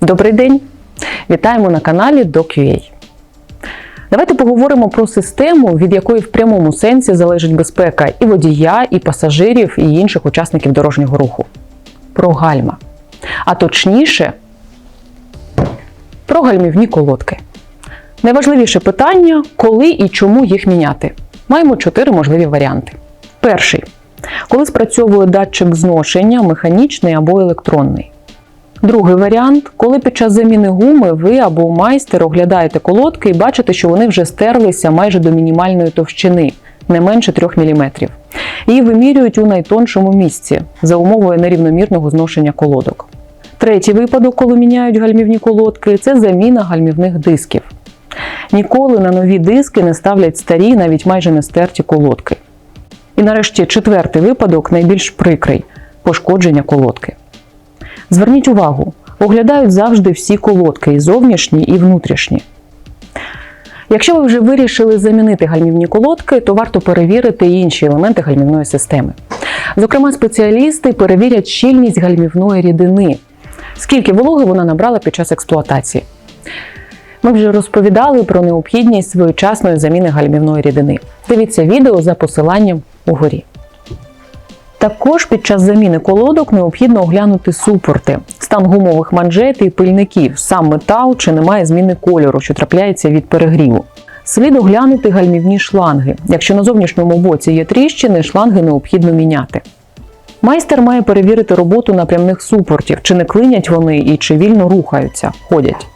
Добрий день! Вітаємо на каналі DocUA. Давайте поговоримо про систему, від якої в прямому сенсі залежить безпека і водія, і пасажирів, і інших учасників дорожнього руху. Про гальма. А точніше, про гальмівні колодки. Найважливіше питання, коли і чому їх міняти. Маємо чотири можливі варіанти. Перший коли спрацьовує датчик зношення, механічний або електронний. Другий варіант, коли під час заміни гуми ви або майстер оглядаєте колодки і бачите, що вони вже стерлися майже до мінімальної товщини, не менше 3 мм. Її вимірюють у найтоншому місці за умовою нерівномірного зношення колодок. Третій випадок, коли міняють гальмівні колодки, це заміна гальмівних дисків. Ніколи на нові диски не ставлять старі, навіть майже не стерті колодки. І нарешті четвертий випадок найбільш прикрий пошкодження колодки. Зверніть увагу, оглядають завжди всі колодки, і зовнішні, і внутрішні. Якщо ви вже вирішили замінити гальмівні колодки, то варто перевірити інші елементи гальмівної системи. Зокрема, спеціалісти перевірять щільність гальмівної рідини, скільки вологи вона набрала під час експлуатації. Ми вже розповідали про необхідність своєчасної заміни гальмівної рідини. Дивіться відео за посиланням угорі. Також під час заміни колодок необхідно оглянути супорти, стан гумових манжет і пильників, сам метал чи немає зміни кольору, що трапляється від перегріву. Слід оглянути гальмівні шланги. Якщо на зовнішньому боці є тріщини, шланги необхідно міняти. Майстер має перевірити роботу напрямних супортів, чи не клинять вони і чи вільно рухаються, ходять.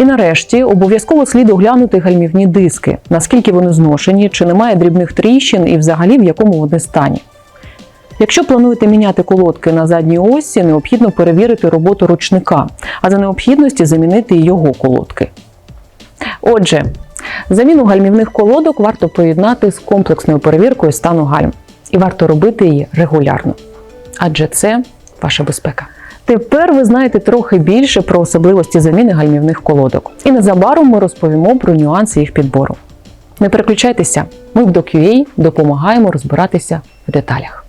І нарешті обов'язково слід оглянути гальмівні диски, наскільки вони зношені, чи немає дрібних тріщин і взагалі в якому вони стані. Якщо плануєте міняти колодки на задній осі, необхідно перевірити роботу ручника, а за необхідності замінити його колодки. Отже, заміну гальмівних колодок варто поєднати з комплексною перевіркою стану гальм. І варто робити її регулярно. Адже це ваша безпека. Тепер ви знаєте трохи більше про особливості заміни гальмівних колодок. І незабаром ми розповімо про нюанси їх підбору. Не переключайтеся, ми в DocUA допомагаємо розбиратися в деталях.